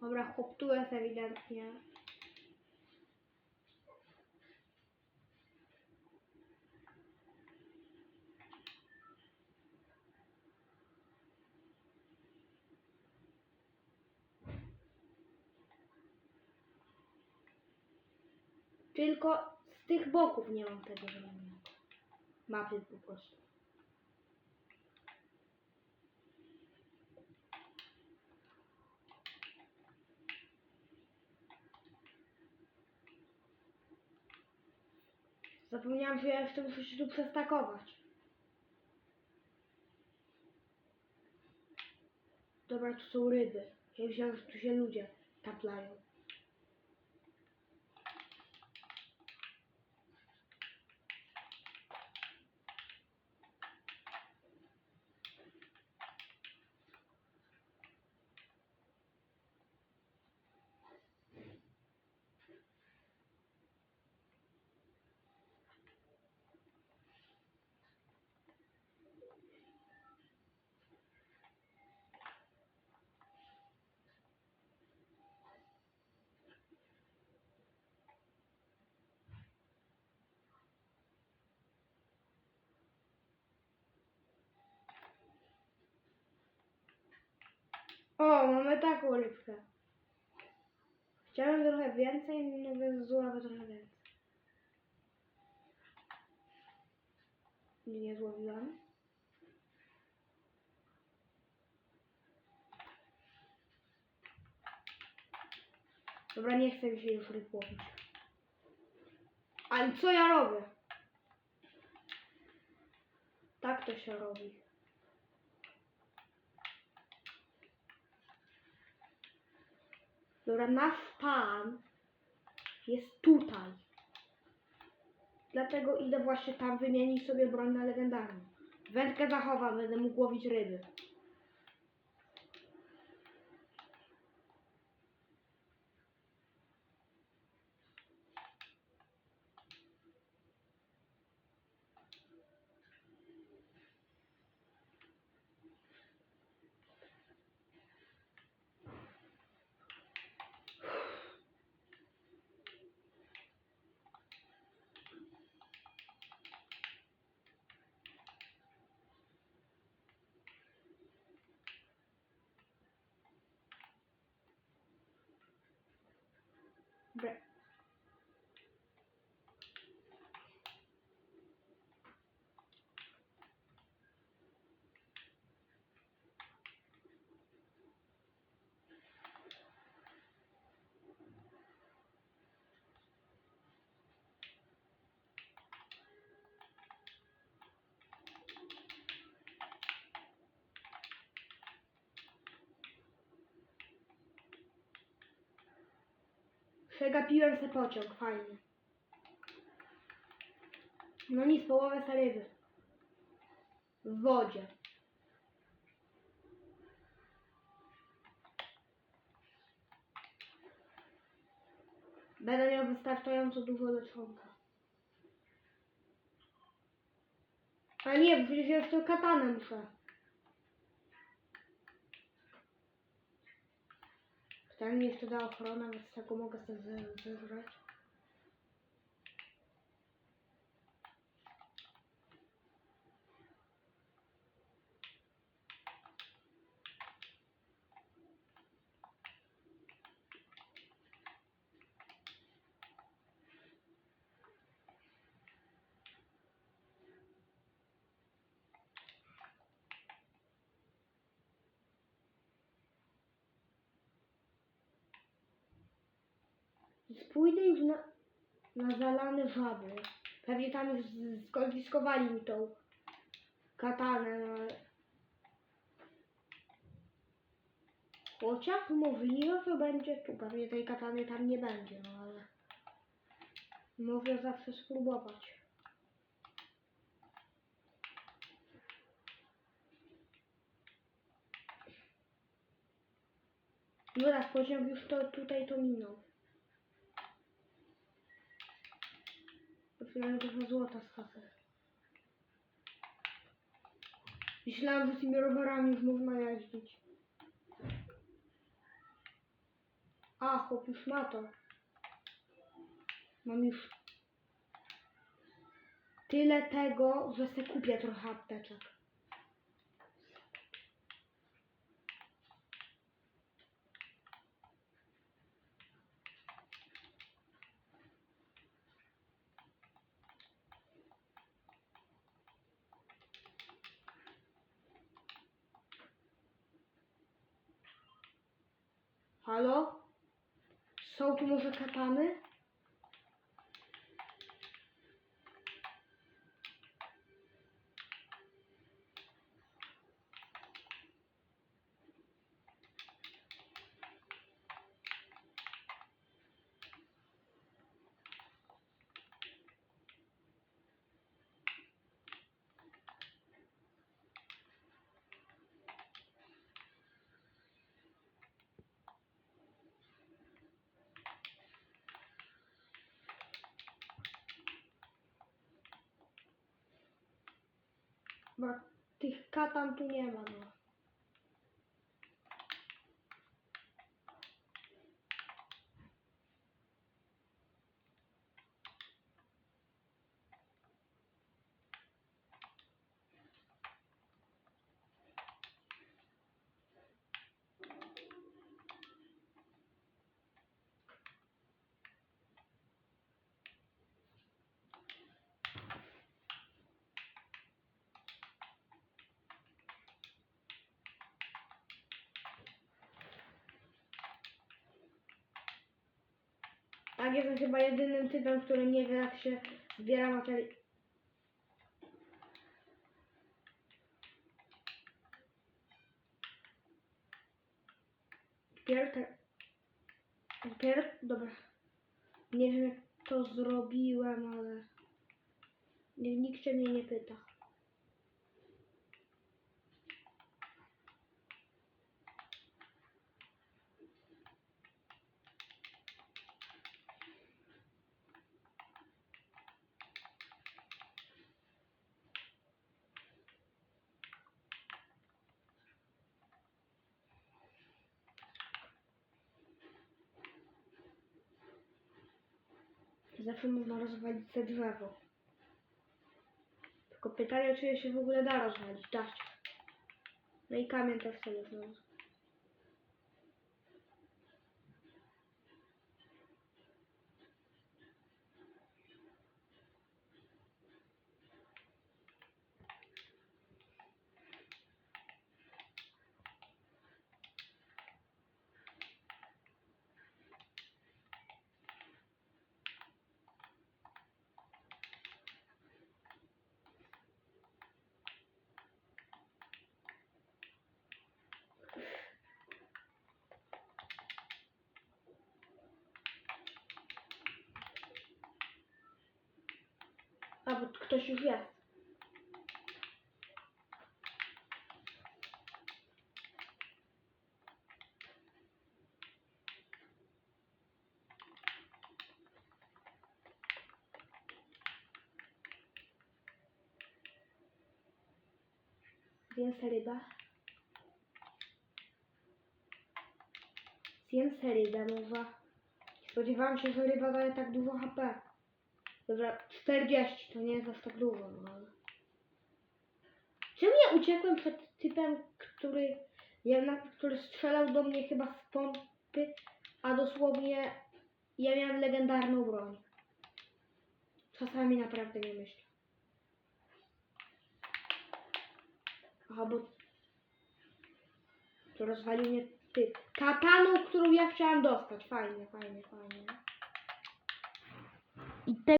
Dobra, chłop tu jest ewidentnie. Tylko z tych boków nie mam tego zielonego. Mapy po prostu. Zapomniałam, że ja jeszcze muszę się tu przestakować. Dobra, tu są ryby. Ja myślałam, że tu się ludzie taplają. O, mamy taką rybkę. Chciałem trochę więcej, no więc złapę trochę więcej. Nie złowiłam. Dobra, nie chcę mi się już ryb łowić. Ale co ja robię? Tak to się robi. Dobra, nasz pan jest tutaj. Dlatego idę właśnie tam wymienić sobie broń na legendarną. Wędkę zachowam, będę mógł łowić ryby. Dobra. Przegapiłem se pociąg, fajnie. No nic, połowę se. W wodzie. Będę miał wystarczająco dużo leczonka. A nie, przecież jeszcze katanę muszę. Tam mi jeszcze da ochrona, więc tego mogę sobie zeżreć. Pójdę już na, na zalane żaby. Pewnie tam już skonfiskowali mi tą katanę, no ale... Chociaż możliwe, że będzie tu. Pewnie tej katany tam nie będzie, no ale... Mogę zawsze spróbować. Tak, pociąg już to tutaj to minął. Otwieramy trochę złota z kasy. Myślałam, że z tymi rowerami już można jeździć. A, chłop już ma to. Mam już tyle tego, że se kupię trochę apteczek. Halo? Są tu może katany? Bo tych katan tu nie ma, no. Tak, jestem chyba jedynym typem, który nie wie jak się zbiera materiał. Dopiero te... Dopiero... Dobra. Nie wiem jak to zrobiłem, ale... Nikt się mnie nie pyta. Zawsze można rozwalić te drzewo. Tylko pytanie, czy je się w ogóle da rozwalić. Da się. No i kamień też sobie znowu. Ktoś już jest. Zjem se ryba. Zjem se rybę, mowa. Spodziewałam się, że ryba daje tak dużo HP. Dobra, 40 to nie jest aż tak dużo, no ale... Czemu ja uciekłem przed typem, który, jednak, który strzelał do mnie chyba z pompy, a dosłownie ja miałem legendarną broń. Czasami naprawdę nie myślę. Aha, bo to rozwalił mnie ty. Kataną, którą ja chciałam dostać. Fajnie, fajnie, fajnie. I te